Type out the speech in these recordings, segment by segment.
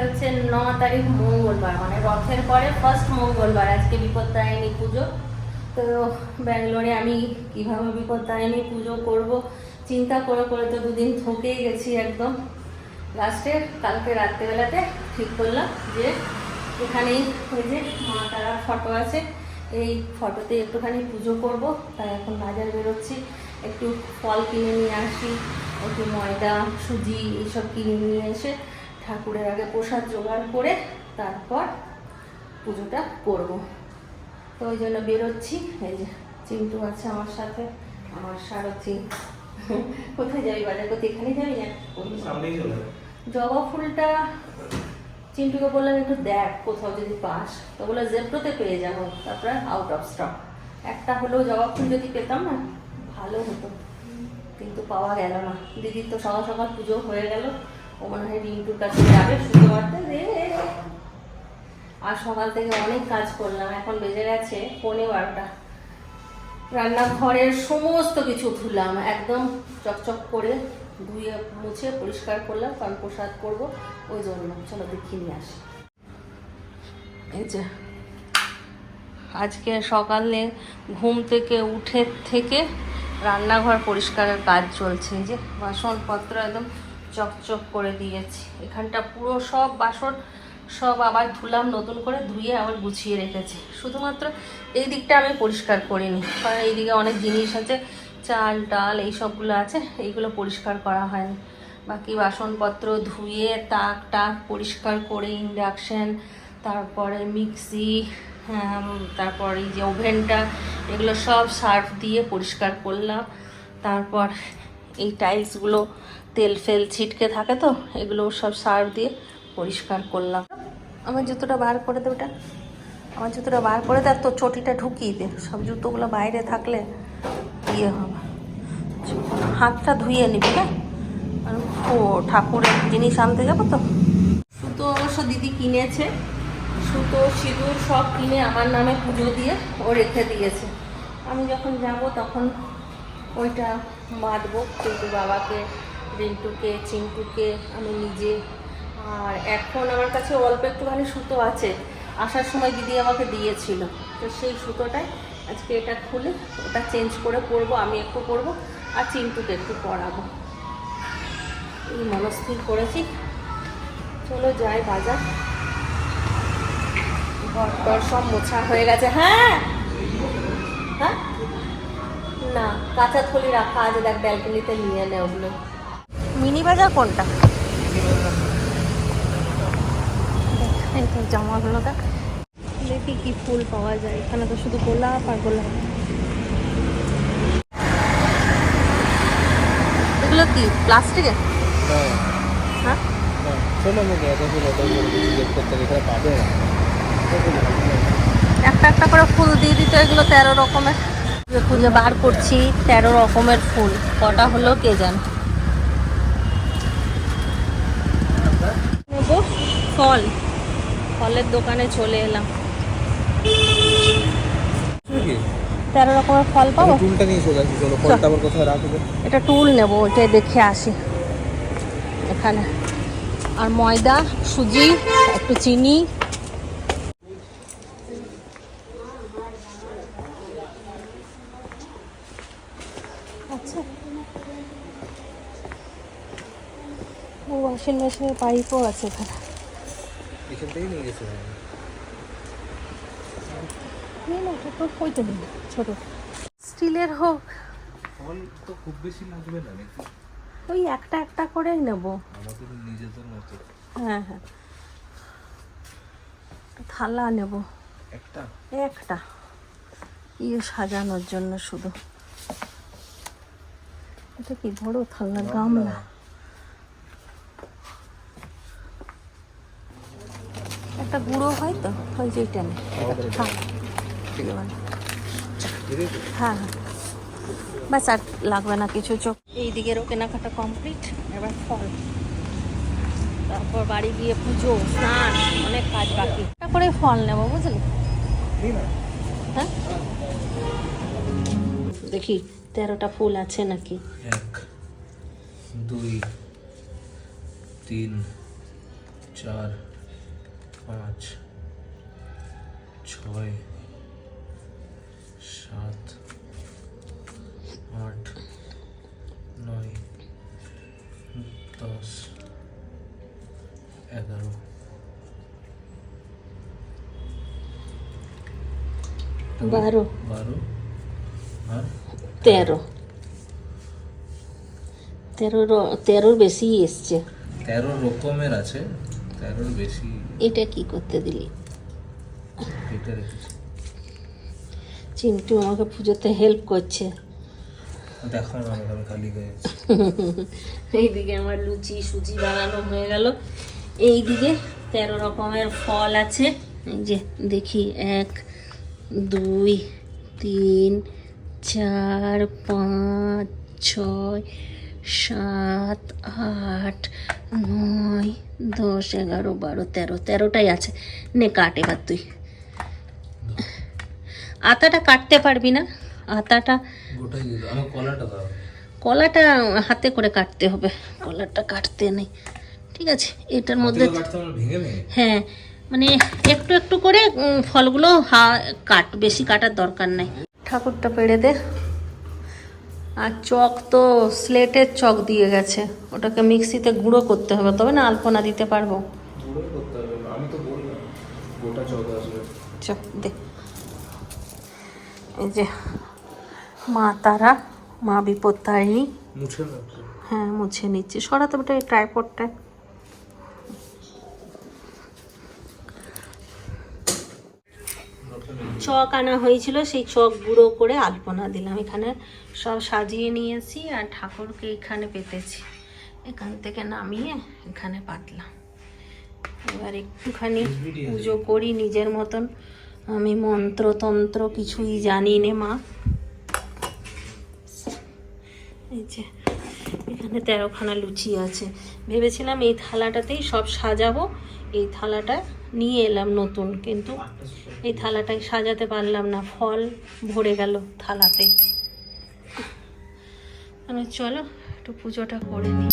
হচ্ছে ন তারিখ মঙ্গলবার মানে রথের পরে ফার্স্ট মঙ্গলবার, আজকে বিপত্তারিণী পুজো। তো ব্যাঙ্গালোরে আমি কীভাবে বিপত্তারিণী পুজো করব চিন্তা করে করে তো দুদিন থকেই গেছি একদম। লাস্টে কালকে রাত্রেবেলাতে ঠিক করলাম যে এখানেই ওই যে মা তারার ফটো আছে, এই ফটোতে একটুখানি পুজো করব। তাই এখন বাজার বেরোচ্ছি, একটু ফল কিনে নিয়ে আসি, একটু ময়দা, সুজি, এইসব কিনে নিয়ে এসে ঠাকুরের আগে প্রসাদ জোগাড় করে তারপর পুজোটা করব। তো ওই জন্য বেরোচ্ছি। এই যে চিন্টু আছে আমার সাথে আমার সারথি। কোথায় যাবি বাজার করতে? এখানে যাবি না। জবা ফুলটা চিন্টুকে বললাম একটু দেখ কোথাও যদি পাস। তো বলে জেপ্টোতে পেয়ে যাব। তারপরে আউট অফ স্টক একটা হলেও জবা ফুল যদি পেতাম না ভালো হতো। কিন্তু পাওয়া গেল না। দিদির তো সকাল সকাল পুজো হয়ে গেল। ও মনে হয় রিন্টুর কাছে যাবে শুধু আর সকাল থেকে অনেক কাজ করলাম, এখন বেজে গেছে পৌনে বারোটা। রান্নাঘরের সমস্ত কিছু ধুলাম, একদম চকচক করে ধুয়ে মুছে পরিষ্কার করলাম, কারণ প্রসাদ করব ওই জন্য। চলো দেখিয়ে নিয়ে আসি। এই যে, আজকে সকালে ঘুম থেকে, উঠে থেকে রান্নাঘর পরিষ্কারের কাজ চলছে। যে, বাসনপত্র একদম চকচক করে দিয়েছি। এখানটা পুরো সব বাসন সব আবার ধুলাম, নতুন করে ধুয়ে আবার গুছিয়ে রেখেছি। শুধুমাত্র এই দিকটা আমি পরিষ্কার করিনি, কারণ এইদিকে অনেক জিনিস আছে, চাল, ডাল এই সবগুলো আছে, এইগুলো পরিষ্কার করা হয়নি। বাকি বাসনপত্র ধুয়ে তাক টাক পরিষ্কার করে ইন্ডাকশান, তারপরে মিক্সি তারপর এই যে ওভেনটা, এগুলো সব সার্ফ দিয়ে পরিষ্কার করলাম। তারপর এই টাইলসগুলো তেল ফেল ছিটকে থাকে তো, এগুলো সব সার্ফ দিয়ে পরিষ্কার করলাম। আমার জুতোটা বার করে দে ওটা। আমার জুতোটা বার করে দে আর তোর চটিটা ঢুকিয়ে দে। সব জুতোগুলো বাইরে থাকলে ইয়ে হবে। হাতটা ধুয়ে নিবি হ্যাঁ? ও ঠাকুরের জিনিস আনতে যাব তো? সুতো অবশ্য দিদি কিনেছে। সুতো, সিঁদুর সব কিনে আমার নামে পুজো দিয়ে ও রেখে দিয়েছে। আমি যখন যাব তখন ওইটা বাঁধবো। কিন্তু বাবাকে রিন্টুকে, চিন্টুকে, আমি নিজে। আর এখন আমার কাছে অল্প একটুখানি সুতো আছে। আসার সময় দিদি আমাকে দিয়েছিল। তো সেই সুতোটাই আজকে এটা খুলে ওটা চেঞ্জ করে পরবো, আমি একটু পরবো আর চিন্টুকে একটু পরাবো। এই মনস্থির করেছি। চলো যাই বাজার। ঘর টর সব মোছা হয়ে গেছে। হ্যাঁ? হ্যাঁ? না, কাঁচা থলি রাখা আছে। দেখ, ব্যালকনিতে নিয়ে নে ওগুলো। মিনি বাজার কোনটা জামাগুলো দেখি। কি ফুল পাওয়া যায়। এখানে তো শুধু গোলাপ আর গোলাপ। এগুলো কি প্লাস্টিকের হ্যাঁ। পাবে না। একটা একটা করে ফুল দিয়ে দিত এগুলো তেরো রকমের। খুঁজে বার করছি তেরো রকমের ফুল। কটা হলো কে জানে নেব ফল ফলের দোকানে চলে এলাম। তেরো রকমের ফল পাবো? টুলটা নিয়ে চলে আসি চলো ফলটা আবার কোথায় রাখবে? এটা টুল নেব ওইটাই দেখে আসি। এখানে। আর ময়দা সুজি একটু চিনি। আচ্ছা। ও ওয়াশিং মেশিনের পাইপও আছে এখানে। থেকেই নিয়ে ছোট। স্টিলের হোক। ফল তো খুব বেশি লাগবে না নাকি? ওই একটা একটা করেই নেব। আমাদের নিজেদের মতো। হ্যাঁ হ্যাঁ। থালা নেব। একটা? একটা। ইয়ে সাজানোর জন্য শুধু। এটা কি বড় থালা গামলা? একটা গুঁড়ো হয় তো ওই যে এটা নে আছে হ্যাঁ। হ্যাঁ ব্যাস আর লাগবে না কিছু চোখ। এই দিকেরও কেনাকাটা কমপ্লিট এবার ফল। তারপর বাড়ি গিয়ে পুজো স্নান অনেক কাজ বাকি। একটা করে ফল নেব বুঝলি? হ্যাঁ? দেখি তেরোটা ফুল আছে নাকি? এক দুই তিন চার পাঁচ ছয় সাত আট নয় দশ এগারো। বারো। বারো। আর? তেরো। তেরোর তেরোর বেশি এসছে। তেরো রকমের আছে। তেরোর বেশি এটা কি করতে দিলি? এটা রেখেছি। চিন্টু আমাকে পুজোতে হেল্প করছে। দেখো আমি খালি এইদিকে আমার লুচি সুজি বানানো হয়ে গেল। এইদিকে তেরো রকমের ফল আছে। এই যে দেখি এক দুই তিন চার পাঁচ ছয় সাত আট নয় দশ এগারো বারো তেরো তেরোটাই আছে। নে কাট এবার তুই। আতাটা কাটতে পারবি না। আতাটা কলাটা হাতে করে কাটতে হবে। কলাটা কাটতে নেই। ঠিক আছে এটার মধ্যে হ্যাঁ মানে একটু একটু করে ফলগুলো হা কাট বেশি কাটার দরকার নেই। ঠাকুরটা পেড়ে দে। আর চক তো স্লেটের চক দিয়ে গেছে। ওটাকে মিক্সিতে গুঁড়ো করতে হবে তবে না আলপনা দিতে পারব। দে। এই যে মা তারা মা বিপত্তারিণী। হ্যাঁ মুছে নিচ্ছি। সরাতে ওটা ট্রাইপডটা চক আনা হয়েছিল সেই চক গুঁড়ো করে আলপনা দিলাম। এখানে সব সাজিয়ে নিয়েছি আর ঠাকুরকে এখানে পেতেছি। এখান থেকে নামিয়ে এখানে পাতলাম। এবার একটুখানি পুজো করি নিজের মতন। আমি মন্ত্রতন্ত্র কিছুই জানি নে মা। এই যে এখানে তেরোখানা লুচি আছে। ভেবেছিলাম এই থালাটাতেই সব সাজাবো। এই থালাটা নিয়ে এলাম নতুন, কিন্তু এই থালাটাই সাজাতে পারলাম না। ফল ভরে গেল থালাতে। আমি চলো একটু পুজোটা করে নিই।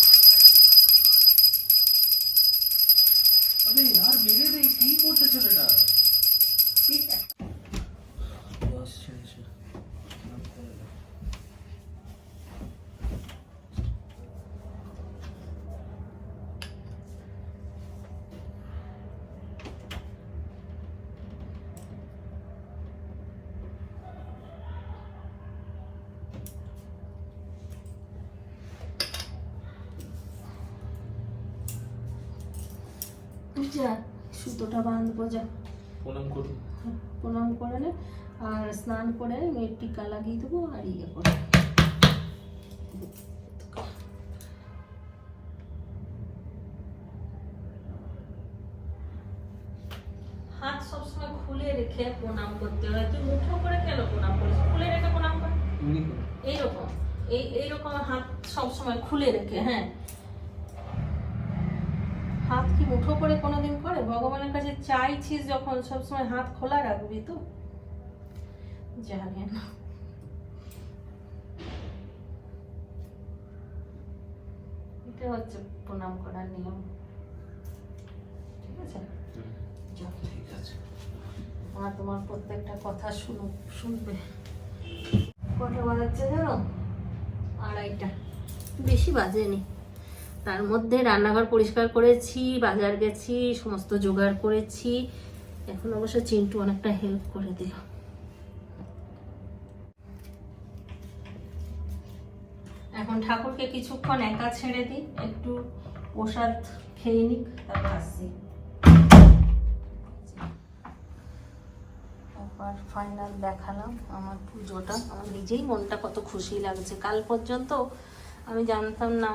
যা সুতোটা বাঁধবো যা। প্রণাম করি। প্রণাম করে নে আর স্নান করে মেয়ের টিকা লাগিয়ে দেবো আর ইয়ে করে। হাত সবসময় খুলে রেখে প্রণাম করতে হয়। তুই মুঠো করে কেন প্রণাম করিস? খুলে রেখে প্রণাম কর। এইরকম। এই এইরকম হাত সবসময় খুলে রেখে হ্যাঁ। মুঠো করে কোনোদিন করে? ভগবানের কাছে চাইছিস যখন সবসময় হাত খোলা রাখবি তো? জানি না। এটা হচ্ছে প্রণাম করার নিয়ম। ঠিক আছে? ঠিক আছে। আমার তোমার প্রত্যেকটা কথা শুনো শুনবে। কটা বাজাচ্ছে জানো? আড়াইটা। বেশি বাজেনি। তার মধ্যে রান্নাঘর পরিষ্কার করেছি, বাজার গেছি, সমস্ত জোগাড় করেছি। এখন অবশ্য চিন্টু অনেকটা হেল্প করে দিল। এখন ঠাকুরকে কিছুক্ষণ একা ছেড়ে দিই, একটু প্রসাদ খেয়ে নিক, তারপর আসছি। ফাইনাল দেখালাম আমার পুজোটা। আমার নিজেই মনটা কত খুশি লাগছে। কাল পর্যন্ত আমি জানতাম না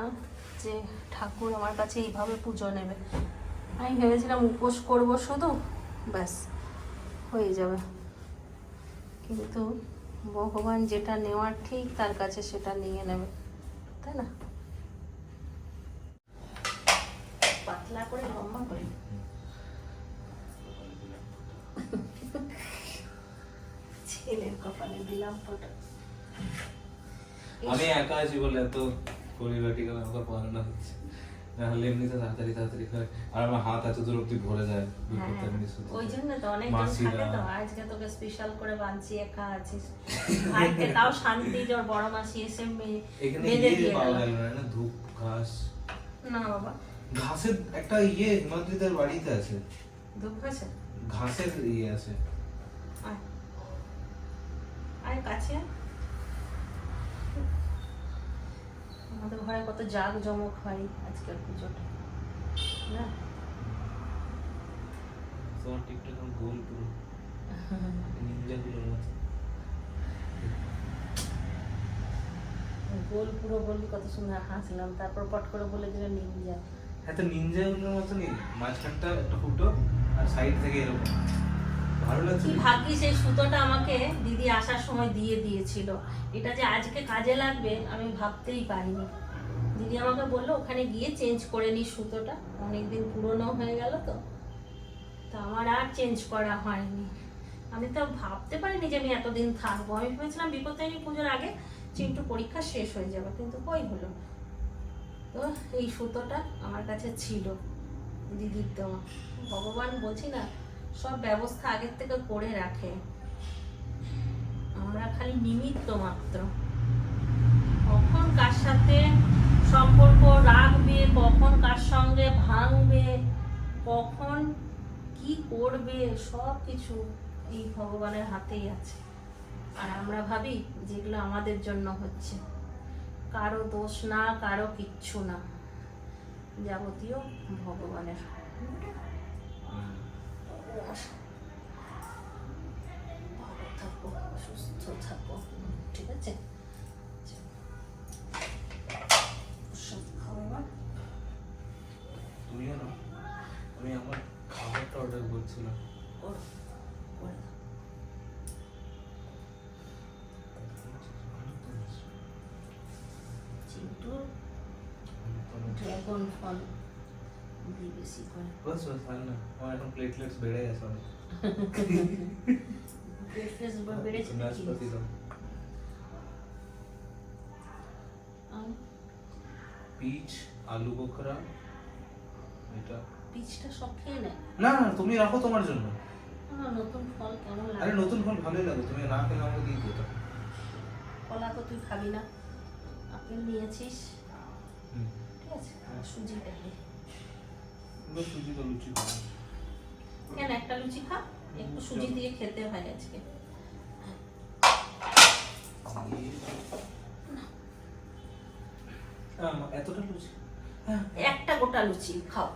যে ঠাকুর আমার কাছে এইভাবে পুজো নেবে। আমি ভেবেছিলাম উপোস করব শুধু, ব্যাস, হয়ে যাবে। কিন্তু ভগবান যেটা নেওয়ার ঠিক তার কাছে সেটা নিয়ে নেবে, তাই না? পাতলা করে লম্বা করে। ছেলের কপালে দিলাম ফটো। আমি একা আছি বলে এত আমাকে পড়ানো হচ্ছে। নাহলে এমনিতে তাড়াতাড়ি তাড়াতাড়ি খায় আর আমার হাত এত দূর অব্দি ভরে যায় দুধ হ্যাঁ, করতে এমনি সুতো। ওই জন্য তো অনেক থাকে তো আজকে তোকে স্পেশাল করে বাঁধছি একা আছিস। ভাইকে তাও শান্তি যে বড় মাসি এসে মে- এখানে বেঁধে ইয়ে দিয়ে পাওয়া গেল। গেল না না ধূপ ঘাস। না বাবা। ঘাসের একটা ইয়ে হিমাদ্রিদের বাড়িতে আছে। ঘাসের ইয়ে আছে। আয়। আয় কাছে আয়। আমাদের ঘরে কত জাগ জমক হয় আজকের পুজোটা না? তোমার টিকটা এখন গোল পুরো। নিনজা মতো। গোল পুরো বললি কত সুন্দর হাসলাম তারপর পট করে বলে দিল নিঞ্জা হ্যাঁ তো নিনজা গুলোর মতনই মাঝখানটা একটা ফুটো আর সাইড থেকে এরকম। কি ভাগ্যিস এই সুতোটা আমাকে দিদি আসার সময় দিয়ে দিয়েছিল। এটা যে আজকে কাজে লাগবে, আমি ভাবতেই পারিনি। দিদি আমাকে বলল, ওখানে গিয়ে চেঞ্জ করে নি সুতোটা। অনেকদিন পুরনো হয়ে গেল তো। তা আমার আর চেঞ্জ করা হয়নি। আমি তো ভাবতে পারিনি যে আমি এতদিন থাকব। আমি ভেবেছিলাম বিপত্তারিণী পুজোর আগে চিন্টু পরীক্ষা শেষ হয়ে যাবে, কিন্তু কই হলো? তো এই সুতোটা আমার কাছে ছিল, দিদির দেওয়া। ভগবান বলছি না সব ব্যবস্থা আগের থেকে করে রাখে। আমরা খালি নিমিত্ত মাত্র। কখন কার সাথে সম্পর্ক রাখবে, কখন কার সঙ্গে ভাঙবে, কখন কি করবে, সব কিছু এই ভগবানের হাতেই আছে। আর আমরা ভাবি যেগুলো আমাদের জন্য হচ্ছে। কারও দোষ না, কারও কিচ্ছু না। যাবতীয় ভগবানের। ভালো থাকো সুস্থ থাকো ঠিক আছে আমি আমার খাবারটা অর্ডার করছিলাম করো, করে দাও। ড্রাগন ফল। দিই বেশি করে। বাস বাস আর না আমার এখন প্লেটলেটস বেড়ে গেছে অনেক। ফেস বেড়েছে? নাশপাতি দাও। পিচ আলু বোখরা এটা। বীজটা সব খেয়ে নেয় না না তুমি রাখো তোমার জন্য। নতুন ফল কেমন আরে নতুন ফল ভালোই লাগে। তুমি না খেলে আমাকে দিয়ে দিও কলা তো তুই খাবি না। আপেল নিয়েছিস। হুম। ঠিক আছে সুজি পেলে এবার সুজি তো লুচি খাব। কেন একটা লুচি খা? একটু সুজি দিয়ে খেতে হয় আজকে। এতটা লুচি? হ্যাঁ। একটা গোটা লুচি খাও।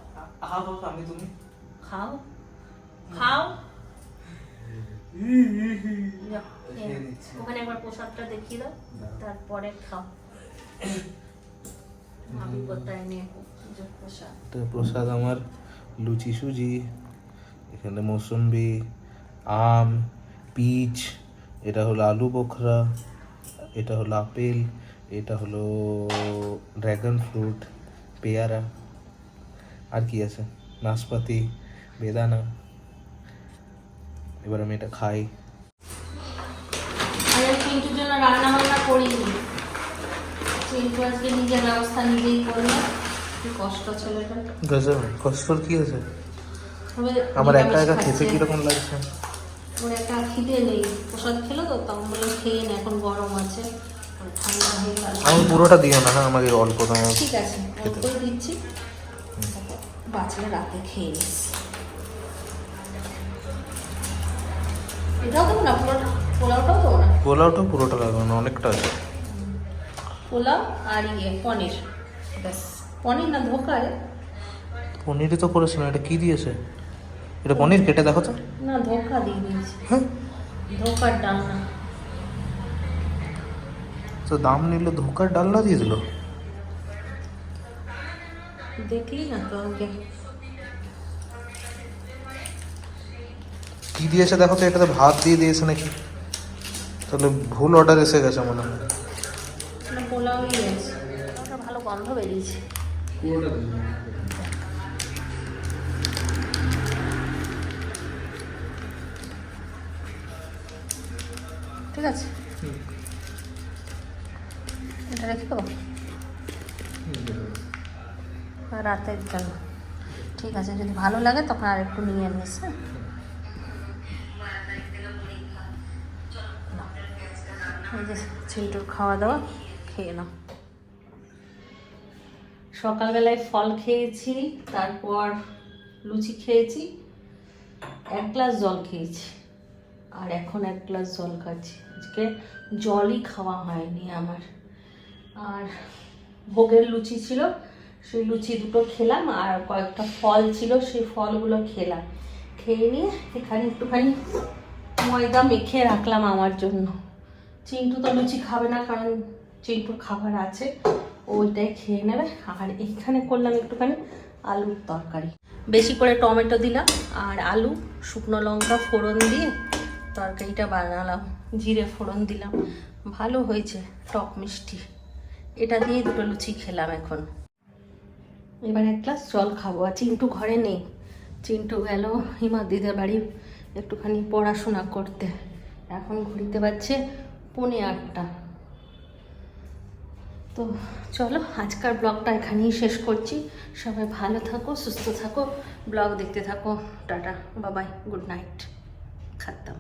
আহা বাবা আমি তুমি? খাও। খাও। ওখানে একবার প্রসাদটা দেখিয়ে দাও। তারপরে খাও। আমি কোথায় প্রসাদ তো প্রসাদ আমার লুচি সুজি এখানে মৌসুম্বি আম পিচ এটা হলো আলু বোখরা এটা হলো আপেল এটা হলো ড্রাগন ফ্রুট পেয়ারা আর কি আছে? নাশপাতি বেদানা। এবার আমি এটা খাই। চিন্টুর জন্য রান্না বান্না করিনি। চিন্টু আজকে নিজের ব্যবস্থা নিজেই করল কষ্ট ছেলেটা কষ্টর কি আছে? আমার একা একা খেতে কীরকম লাগছে? ওর একটা খিদে নেই। প্রসাদ খেলো তো তখন বললাম খেয়ে নে এখন গরম আছে। ঠান্ডা হয়ে গেল। আমি পুরোটা দিও না হ্যাঁ? আমাকে অল্প দাও ঠিক আছে অল্পই দিচ্ছি। বাঁচলে রাতে খেয়ে নিস। এটাও দেবো না পোলাওটা? পোলাওটাও দেবো না? পোলাওটা পুরোটা লাগবে না অনেকটা আছে। পোলাও আর ইয়ে পনির। ব্যাস। পনির না ধোকা রে পনিরই তো করেছিল এটা কি দিয়েছে? এটা পনির কেটে দেখো তো। না ধোকা দিয়ে দিয়েছি। হ্যাঁ। ধোকার ডাল না। তো দাম নিল ধোকার ডালনা দিয়ে দিল? দেখলি না তো আগে কি দিয়েছে দেখো তো এটাতে ভাত দিয়ে দিয়েছে নাকি? তাহলে ভুল অর্ডার এসে গেছে মনে হয়। ওটা ভালো গন্ধ বেরিয়েছে। ঠিক আছে। এটা রেখে দেবো? রাতের জন্য ঠিক আছে যদি ভালো লাগে তখন আর একটু নিয়ে নিস হ্যাঁ? এই যে চিন্টুর খাওয়া দাওয়া খেয়ে নাও। সকালবেলায় ফল খেয়েছি, তারপর লুচি খেয়েছি, এক গ্লাস জল খেয়েছি, আর এখন এক গ্লাস জল খাচ্ছি। আজকে জলই খাওয়া হয়নি আমার। আর ভোগের লুচি ছিল, সেই লুচি দুটো খেলাম, আর কয়েকটা ফল ছিল, সেই ফলগুলো খেলাম। খেয়ে নিয়ে এখানে একটুখানি ময়দা মেখে রাখলাম আমার জন্য। চিন্টু তো লুচি খাবে না, কারণ চিন্টুর খাবার আছে। ওইটাই খেয়ে নেবে। আর এইখানে করলাম একটুখানি আলুর তরকারি। বেশি করে টমেটো দিলাম, আর আলু, শুকনো লঙ্কা ফোড়ন দিয়ে তরকারিটা বানালাম। জিরে ফোড়ন দিলাম। ভালো হয়েছে, টক মিষ্টি। এটা দিয়ে দুটো লুচি খেলাম এখন। এবার এক গ্লাস জল খাব। আর চিন্টু ঘরে নেই। চিন্টু গেল হিমাদিদের বাড়ি একটুখানি পড়াশোনা করতে। এখন ঘুরিতে পারছে পৌনে আটটা। তো চলো, আজকার ব্লগটা এখানেই শেষ করছি। সবাই ভালো থাকো, সুস্থ থাকো, ব্লগ দেখতে থাকো। টাটা, বাবাই, গুড নাইট। খাতাম